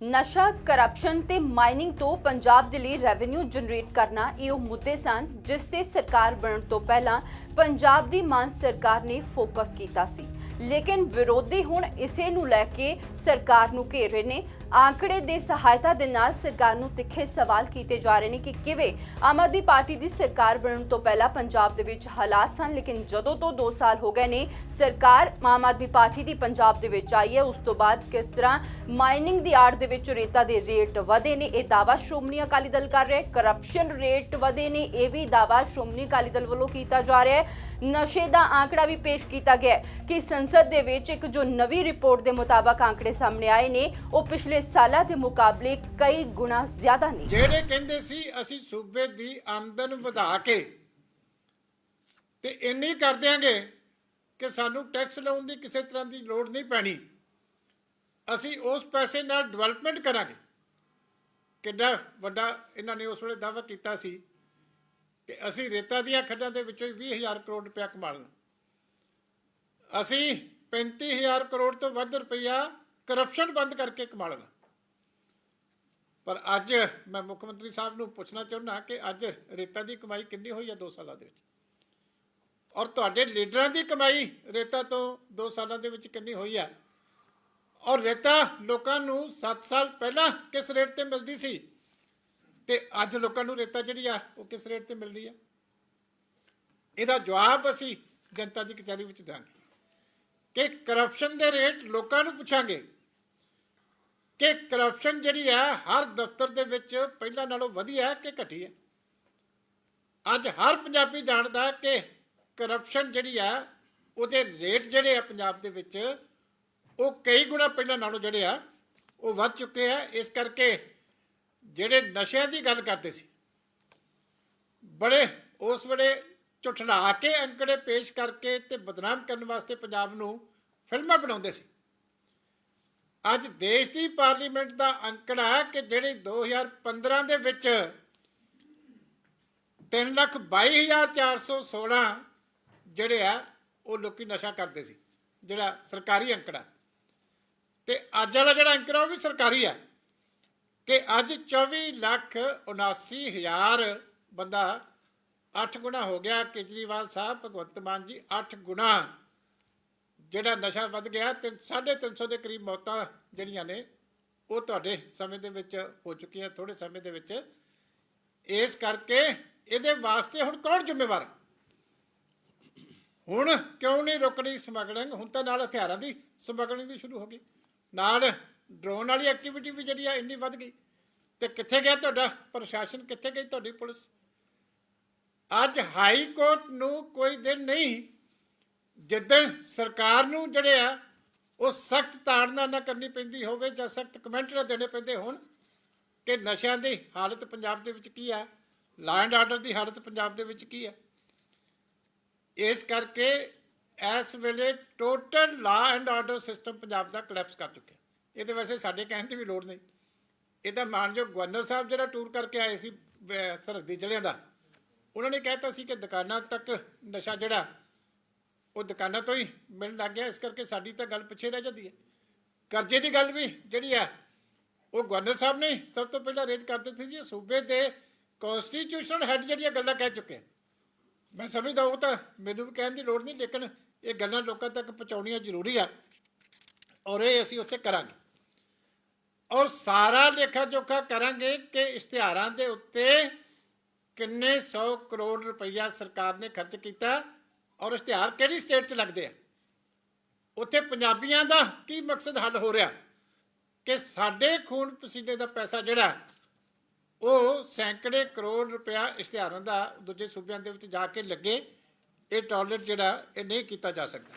ਨਸ਼ਾ ਕਰਪਸ਼ਨ ਤੇ ਮਾਈਨਿੰਗ ਤੋਂ ਪੰਜਾਬ ਦੇ ਲਈ ਰੈਵਨਿਊ ਜਨਰੇਟ ਕਰਨਾ ਇਹ ਉਹ ਮੁੱਦੇ ਸਨ ਜਿਸ ਤੇ ਸਰਕਾਰ ਬਣਨ ਤੋਂ ਪਹਿਲਾਂ ਪੰਜਾਬ ਦੀ ਮਾਨ ਸਰਕਾਰ ਨੇ ਫੋਕਸ ਕੀਤਾ ਸੀ। ਲੇਕਿਨ ਵਿਰੋਧੀ ਹੁਣ ਇਸੇ ਨੂੰ ਲੈ ਕੇ ਸਰਕਾਰ ਨੂੰ ਘੇਰ ਰਹੇ ਨੇ। ਆંકੜੇ ਦੇ ਸਹਾਇਤਾ ਦੇ ਨਾਲ ਸਰਕਾਰ ਨੂੰ ਤਿੱਖੇ ਸਵਾਲ ਕੀਤੇ ਜਾ ਰਹੇ ਨੇ ਕਿ ਕਿਵੇਂ ਆਮ ਆਦਮੀ ਪਾਰਟੀ ਦੀ ਸਰਕਾਰ ਬਣਨ ਤੋਂ ਪਹਿਲਾਂ ਪੰਜਾਬ ਦੇ ਵਿੱਚ ਹਾਲਾਤ ਸਨ, ਲੇਕਿਨ ਜਦੋਂ ਤੋਂ 2 ਸਾਲ ਹੋ ਗਏ ਨੇ, ਸਰਕਾਰ ਆਮ ਆਦਮੀ ਪਾਰਟੀ ਦੀ ਪੰਜਾਬ ਦੇ ਵਿੱਚ ਆਈ ਹੈ। ਉਸ ਤੋਂ ਬਾਅਦ ਕਿਸ ਤਰ੍ਹਾਂ ਮਾਈਨਿੰਗ ਦੀ ਆੜ ਦੇ ਵਿੱਚ ਰੇਤਾ ਦੇ ਰੇਟ ਵਧੇ ਨੇ, ਇਹ ਦਾਵਾ ਸ਼੍ਰੋਮਣੀ ਅਕਾਲੀ ਦਲ ਕਰ ਰਿਹਾ ਹੈ। ਕਰਪਸ਼ਨ ਰੇਟ ਵਧੇ ਨੇ, ਇਹ ਵੀ ਦਾਵਾ ਸ਼੍ਰੋਮਣੀ ਅਕਾਲੀ ਦਲ ਵੱਲੋਂ ਕੀਤਾ ਜਾ ਰਿਹਾ ਹੈ। ਨਸ਼ੇ ਦਾ ਆંકੜਾ ਵੀ ਪੇਸ਼ ਕੀਤਾ ਗਿਆ ਕਿ ਸੰਸ ਸੰਸਦ ਦੇ ਵਿੱਚ ਇੱਕ ਜੋ ਨਵੀਂ ਰਿਪੋਰਟ ਦੇ ਮੁਤਾਬਕ ਆંકੜੇ ਸਾਹਮਣੇ ਆਏ ਨੇ, ਉਹ ਪਿਛਲੇ ਸਾਲਾਂ ਦੇ ਮੁਕਾਬਲੇ ਕਈ ਗੁਣਾ ਜ਼ਿਆਦਾ ਨੇ। ਜਿਹੜੇ ਕਹਿੰਦੇ ਸੀ, ਅਸੀਂ ਸੂਬੇ ਦੀ ਆਮਦਨ ਵਧਾ ਕੇ ਤੇ ਇੰਨੀ ਕਰ ਦਿਆਂਗੇ ਕਿ ਸਾਨੂੰ ਟੈਕਸ ਲਾਉਣ ਦੀ ਕਿਸੇ ਤਰ੍ਹਾਂ ਦੀ ਲੋੜ ਨਹੀਂ ਪੈਣੀ, ਅਸੀਂ ਉਸ ਪੈਸੇ ਨਾਲ ਡਿਵੈਲਪਮੈਂਟ ਕਰਾਂਗੇ। ਕਿੰਨਾ ਵੱਡਾ ਇਹਨਾਂ ਨੇ ਉਸ ਵੇਲੇ ਦਾਅਵਾ ਕੀਤਾ ਸੀ ਕਿ ਅਸੀਂ ਰੇਤਾ ਦੀਆਂ ਖੱਡਾਂ ਦੇ ਵਿੱਚੋਂ 20000 ਕਰੋੜ ਰੁਪਇਆ ਕਮਾ ਲੈਣਾ। ਅਸੀਂ 35000 ਕਰੋੜ ਤੋਂ ਵੱਧ ਰੁਪਇਆ ਕਰਪਸ਼ਨ ਬੰਦ ਕਰਕੇ ਕਮਾ ਲੈਣਾ। ਪਰ ਅੱਜ ਮੈਂ ਮੁੱਖ ਮੰਤਰੀ ਸਾਹਿਬ ਨੂੰ ਪੁੱਛਣਾ ਚਾਹੁੰਦਾ ਕਿ ਅੱਜ ਰੇਤਾ ਦੀ ਕਮਾਈ ਕਿੰਨੀ ਹੋਈ ਹੈ 2 ਸਾਲਾਂ ਦੇ ਵਿੱਚ? ਔਰ ਤੁਹਾਡੇ ਲੀਡਰਾਂ ਦੀ ਕਮਾਈ ਰੇਤਾ ਤੋਂ 2 ਸਾਲਾਂ ਦੇ ਵਿੱਚ ਕਿੰਨੀ ਹੋਈ ਹੈ? ਔਰ ਰੇਤਾ ਲੋਕਾਂ ਨੂੰ 7 ਸਾਲ ਪਹਿਲਾਂ ਕਿਸ ਰੇਟ ਤੇ ਮਿਲਦੀ ਸੀ? ਤੇ ਅੱਜ ਲੋਕਾਂ ਨੂੰ ਰੇਤਾ ਜਿਹੜੀ ਆ, ਉਹ ਕਿਸ ਰੇਟ ਤੇ ਮਿਲ ਰਹੀ ਆ ਇਹਦਾ ਜਵਾਬ ਅਸੀਂ ਜਨਤਾ ਦੀ ਕਚਹਿਰੀ ਵਿੱਚ ਦਾਂਗੇ ਕਿ ਕਰਪਸ਼ਨ ਦੇ ਰੇਟ ਲੋਕਾਂ ਨੂੰ ਪੁੱਛਾਂਗੇ। ਕਿ ਕਰਪਸ਼ਨ ਜਿਹੜੀ ਹੈ ਹਰ ਦਫ਼ਤਰ ਦੇ ਵਿੱਚ ਪਹਿਲਾਂ ਨਾਲੋਂ ਵਧੀਆ ਹੈ ਕਿ ਘਟੀ ਹੈ ਅੱਜ ਹਰ ਪੰਜਾਬੀ ਜਾਣਦਾ ਕਿ ਕਰਪਸ਼ਨ ਜਿਹੜੀ ਹੈ ਉਹਦੇ ਰੇਟ ਜਿਹੜੇ ਆ ਪੰਜਾਬ ਦੇ ਵਿੱਚ, ਉਹ ਕਈ ਗੁਣਾ ਪਹਿਲਾਂ ਨਾਲੋਂ ਜਿਹੜੇ ਆ, ਉਹ ਵੱਧ ਚੁੱਕੇ ਆ। ਇਸ ਕਰਕੇ ਜਿਹੜੇ ਨਸ਼ਿਆਂ ਦੀ ਗੱਲ ਕਰਦੇ ਸੀ, ਬੜੇ ਉਸ ਵੇਲੇ ਝੁਠਲਾ ਕੇ ਅੰਕੜੇ ਪੇਸ਼ ਕਰਕੇ ਤੇ ਬਦਨਾਮ ਕਰਨ ਵਾਸਤੇ ਪੰਜਾਬ ਨੂੰ ਫਿਲਮਾਂ ਬਣਾਉਂਦੇ ਸੀ। ਅੱਜ ਦੇਸ਼ ਦੀ ਪਾਰਲੀਮੈਂਟ ਦਾ ਅੰਕੜਾ ਹੈ ਕਿ ਜਿਹੜੇ 2015 ਦੇ ਵਿੱਚ 322416 ਜਿਹੜੇ ਆ, ਉਹ ਲੋਕੀ ਨਸ਼ਾ ਕਰਦੇ ਸੀ, ਜਿਹੜਾ ਸਰਕਾਰੀ ਅੰਕੜਾ। ਤੇ ਅੱਜ ਵਾਲਾ ਜਿਹੜਾ ਅੰਕੜਾ, ਉਹ ਵੀ ਸਰਕਾਰੀ ਆ ਕਿ ਅੱਜ 24 ਲੱਖ 79 ਹਜ਼ਾਰ ਬੰਦਾ 8 ਗੁਣਾ ਹੋ ਗਿਆ, ਕੇਜਰੀਵਾਲ ਸਾਹਿਬ, ਭਗਵੰਤ ਮਾਨ ਜੀ 8 ਗੁਣਾ। ਜਿਹੜਾ ਨਸ਼ਾ ਵੱਧ ਗਿਆ ਤੇ 350 ਦੇ ਕਰੀਬ ਮੌਤਾਂ ਜਿਹੜੀਆਂ ਨੇ, ਉਹ ਤੁਹਾਡੇ ਸਮੇਂ ਦੇ ਵਿੱਚ ਹੋ ਚੁੱਕੀਆਂ ਥੋੜੇ ਸਮੇਂ ਦੇ ਵਿੱਚ। ਇਸ ਕਰਕੇ ਇਹਦੇ ਵਾਸਤੇ ਹੁਣ ਕੌਣ ਜ਼ਿੰਮੇਵਾਰ? ਹੁਣ ਕਿਉਂ ਨਹੀਂ ਰੁਕਣੀ ਸਮਗਲਿੰਗ? ਹੁਣ ਤਾਂ ਨਾਲ ਹਥਿਆਰਾਂ ਦੀ ਸਮਗਲਿੰਗ ਵੀ ਸ਼ੁਰੂ ਹੋ ਗਈ। ਨਾਲ ਡਰੋਨ ਵਾਲੀ ਐਕਟੀਵਿਟੀ ਵੀ ਜਿਹੜੀ ਆ, ਇੰਨੀ ਵੱਧ ਗਈ। ਤੇ ਕਿੱਥੇ ਗਿਆ ਤੁਹਾਡਾ? ਪ੍ਰਸ਼ਾਸਨ ਕਿੱਥੇ ਗਈ ਤੁਹਾਡੀ ਪੁਲਿਸ? ਅੱਜ ਹਾਈ ਕੋਰਟ ਨੂੰ ਕੋਈ ਦਿਨ ਨਹੀਂ, ਜਿੱਦਣ ਸਰਕਾਰ ਨੂੰ ਜਿਹੜੇ ਆ, ਉਹ ਸਖਤ ਤਾੜਨਾ ਨਾ ਕਰਨੀ ਪੈਂਦੀ ਹੋਵੇ ਜਾਂ ਸਖਤ ਕਮੈਂਟ ਨਾ ਦੇਣੇ ਪੈਂਦੇ ਹੋਣ ਕਿ ਨਸ਼ਿਆਂ ਦੀ ਹਾਲਤ ਪੰਜਾਬ ਦੇ ਵਿੱਚ ਕੀ ਆ ਲਾ ਐਂਡ ਆਰਡਰ ਦੀ ਹਾਲਤ ਪੰਜਾਬ ਦੇ ਵਿੱਚ ਕੀ ਆ। ਇਸ ਕਰਕੇ ਇਸ ਵੇਲੇ total law and order system Punjab the collapse ਕਰ ਚੁੱਕਿਆ। ਇਹਦੇ ਵੈਸੇ ਸਾਡੇ ਕਹਿਣ ਦੀ ਵੀ ਲੋੜ ਨਹੀਂ। ਇਹ ਤਾਂ ਮਾਨਯੋਗ ਗਵਰਨਰ ਸਾਹਿਬ ਜਿਹੜਾ ਟੂਰ ਕਰਕੇ ਆਏ ਸੀ ਸਰਹੱਦੀ ਜ਼ਿਲ੍ਹਿਆਂ ਦਾ ਉਹਨਾਂ ਨੇ ਕਹਿਤਾ ਸੀ ਕਿ ਦੁਕਾਨਾਂ ਤੱਕ ਨਸ਼ਾ ਜਿਹੜਾ, ਉਹ ਦੁਕਾਨਾਂ ਤੋਂ ਹੀ ਮਿਲਣ ਲੱਗ ਗਿਆ। ਇਸ ਕਰਕੇ ਸਾਡੀ ਤਾਂ ਗੱਲ ਪਿੱਛੇ ਰਹਿ ਜਾਂਦੀ ਹੈ। ਕਰਜ਼ੇ ਦੀ ਗੱਲ ਵੀ ਜਿਹੜੀ ਆ ਉਹ ਗਵਰਨਰ ਸਾਹਿਬ ਨੇ ਸਭ ਤੋਂ ਪਹਿਲਾਂ ਰੇਜ਼ ਕਰ ਦਿੱਤੀ ਜੀ ਸੂਬੇ ਦੇ ਕਨਸਟੀਟਿਊਸ਼ਨਲ ਹੈੱਡ ਜਿਹੜੀਆਂ ਗੱਲਾਂ ਕਹਿ ਚੁੱਕੇ ਮੈਂ ਸਮਝਦਾ ਉਹ ਤਾਂ ਮੈਨੂੰ ਵੀ ਕਹਿਣ ਦੀ ਲੋੜ ਨਹੀਂ, ਲੇਕਿਨ ਇਹ ਗੱਲਾਂ ਲੋਕਾਂ ਤੱਕ ਪਹੁੰਚਾਉਣੀਆਂ ਜ਼ਰੂਰੀ ਆ ਔਰ ਇਹ ਅਸੀਂ ਉੱਥੇ ਕਰਾਂਗੇ। ਔਰ ਸਾਰਾ ਲੇਖਾ ਜੋਖਾ ਕਰਾਂਗੇ ਕਿ ਇਸ਼ਤਿਹਾਰਾਂ ਦੇ ਉੱਤੇ ਕਿੰਨੇ 100 ਕਰੋੜ ਰੁਪਈਆ ਸਰਕਾਰ ਨੇ ਖਰਚ ਕੀਤਾ ਔਰ ਇਸ਼ਤਿਹਾਰ ਕਿਹੜੀ ਸਟੇਟ 'ਚ ਲੱਗਦੇ ਆ? ਉੱਥੇ ਪੰਜਾਬੀਆਂ ਦਾ ਕੀ ਮਕਸਦ ਹੱਲ ਹੋ ਰਿਹਾ? ਕਿ ਸਾਡੇ ਖੂਨ ਪਸੀਨੇ ਦਾ ਪੈਸਾ ਜਿਹੜਾ, ਉਹ ਸੈਂਕੜੇ ਕਰੋੜ ਰੁਪਇਆ ਇਸ਼ਤਿਹਾਰਾਂ ਦਾ ਦੂਜੇ ਸੂਬਿਆਂ ਦੇ ਵਿੱਚ ਜਾ ਕੇ ਲੱਗੇ, ਇਹ ਟਾਰਗੇਟ ਜਿਹੜਾ, ਇਹ ਨਹੀਂ ਕੀਤਾ ਜਾ ਸਕਦਾ।